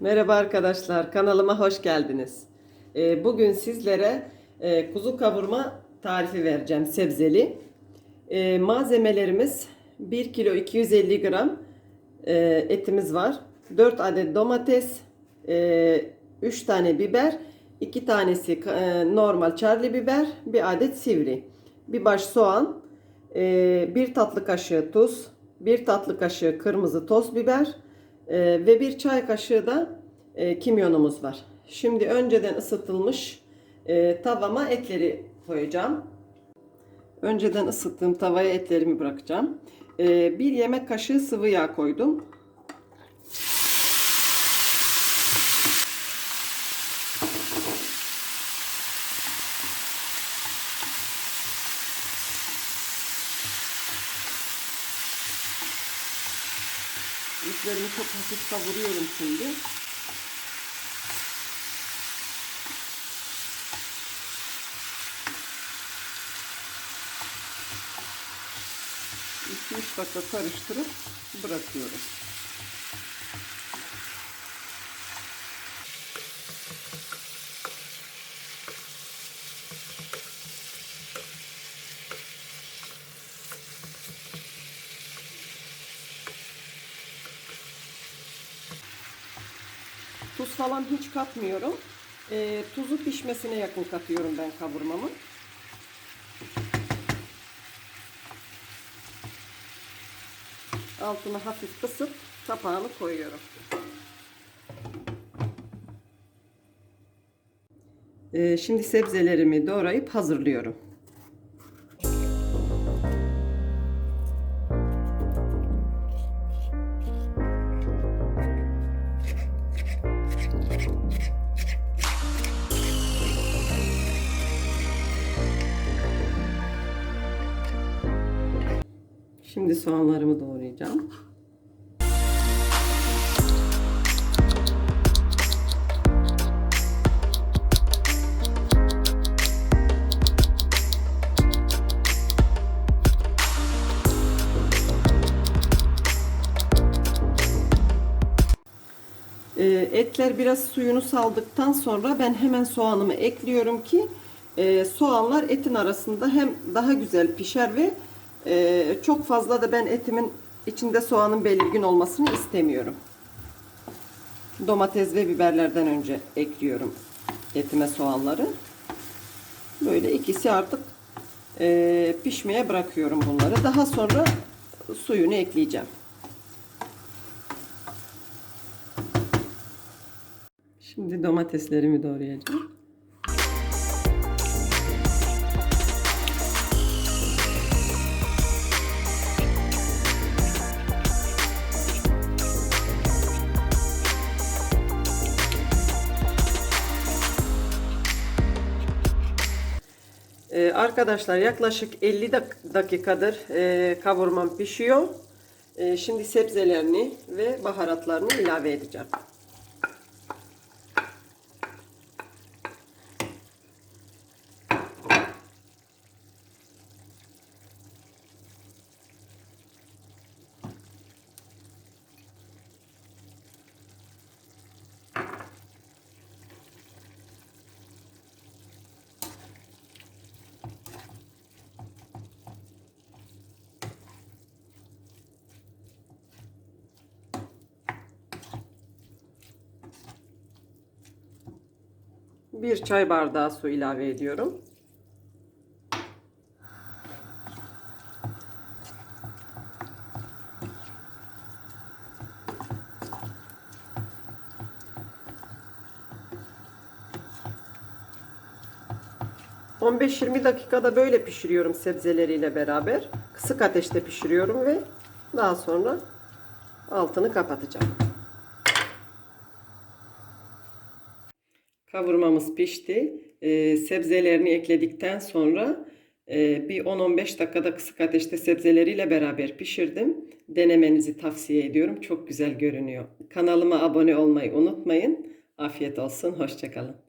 Merhaba arkadaşlar, kanalıma hoş geldiniz. Ee, Bugün sizlere e, kuzu kavurma tarifi vereceğim sebzeli. Ee, Malzemelerimiz 1 kilo 250 gram e, etimiz var. 4 adet domates, 3 tane biber, 2 tanesi e, normal charlie biber, 1 adet sivri, bir baş soğan, 1 tatlı kaşığı tuz, 1 tatlı kaşığı kırmızı toz biber, ee, ve bir çay kaşığı da e, kimyonumuz var. Şimdi önceden ısıtılmış e, tavama etleri koyacağım. Önceden ısıttığım tavaya etlerimi bırakacağım. E, bir yemek kaşığı sıvı yağ koydum. İplerimi çok hafif kavuruyorum şimdi. İki üç dakika karıştırıp bırakıyorum. Tuz falan hiç katmıyorum. E, tuzu pişmesine yakın katıyorum ben kavurmamı. Altını hafif kısıp kapağını koyuyorum. E, şimdi sebzelerimi doğrayıp hazırlıyorum. Şimdi soğanlarımı doğrayacağım. Ee, Etler biraz suyunu saldıktan sonra ben hemen soğanımı ekliyorum ki e, soğanlar etin arasında hem daha güzel pişer ve e, çok fazla da ben etimin içinde soğanın belirgin olmasını istemiyorum. Domates ve biberlerden önce ekliyorum etime soğanları. Böyle ikisi artık e, pişmeye bırakıyorum bunları. Daha sonra suyunu ekleyeceğim. Şimdi domateslerimi doğrayacağım. Ee, arkadaşlar yaklaşık 50 dak- dakikadır e, kavurmam pişiyor. E, şimdi sebzelerini ve baharatlarını ilave edeceğim. Bir çay bardağı su ilave ediyorum. ...15-20 dakikada böyle pişiriyorum sebzeleriyle beraber. Kısık ateşte pişiriyorum ve daha sonra altını kapatacağım. Kavurmamız pişti. Ee, sebzelerini ekledikten sonra e, bir 10-15 dakikada kısık ateşte sebzeleriyle beraber pişirdim. Denemenizi tavsiye ediyorum. Çok güzel görünüyor. Kanalıma abone olmayı unutmayın. Afiyet olsun. Hoşçakalın.